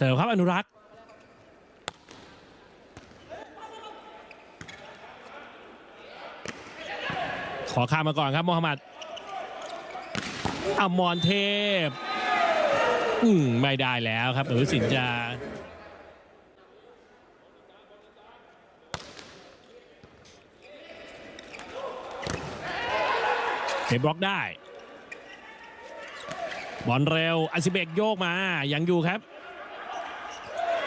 เสิร์ฟครับอนุรักษ์ขอข้ามมาก่อนครับโมฮัมหมัดอมรเทพ อืมไม่ได้แล้วครับหรือสินจะเก็บบล็อกได้ บอลเร็วอาซิเบกโยกมา ยังอยู่ครับ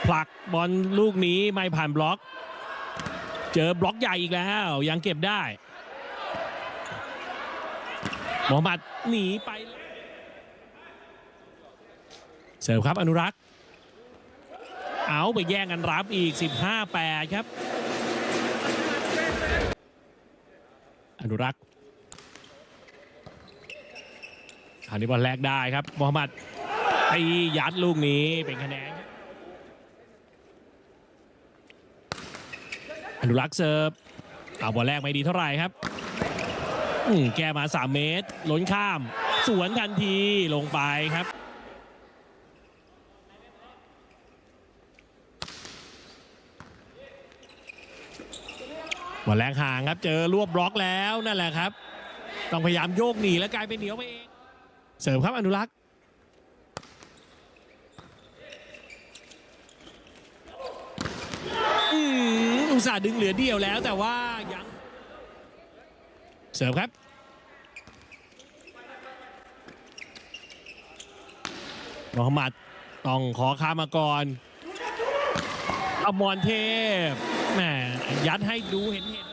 ผลักบอลลูกนี้ไม่ผ่านบล็อก เจอบล็อกใหญ่อีกแล้ว ยังเก็บได้โมฮัมหมัดหนีไป เสิร์ฟครับอนุรักษ์ เอาไปแย่งกันรับอีก 15-8 ครับ อนุรักษ์คราวนี้บอลแรกได้ครับโมฮัมหมัดตียัดลูกนี้เป็นคะแนนครับ อนุรักษ์เสิร์ฟเอาบอลแรกไม่ดีเท่าไหร่ครับแก้มา 3 เมตร ล้นข้าม สวนทันทีลงไปครับ บอลแรกห่างครับ เจอรวบบล็อกแล้วนั่นแหละครับ ต้องพยายามโยกหนีแล้วกลายเป็นเหนียวไปเอง เสริมครับอนุรักษ์ อืมอุ ตส่าห์ดึงเหลือเดียวแล้วแต่ว่ายังเสริมครับ มอมหมัดต้องขอค้ามาก่อนอมรเทพแหมยัดให้ดูเห็นเห็น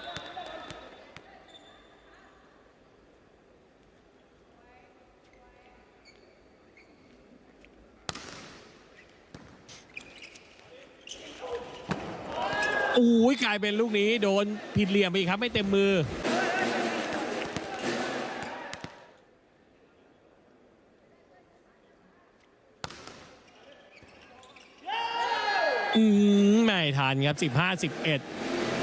อ้ยกลายเป็นลูกนี้โดนผิดเหลี่ยมอีกครับไม่เต็มมือ อืมไม่ทันครับ 15 11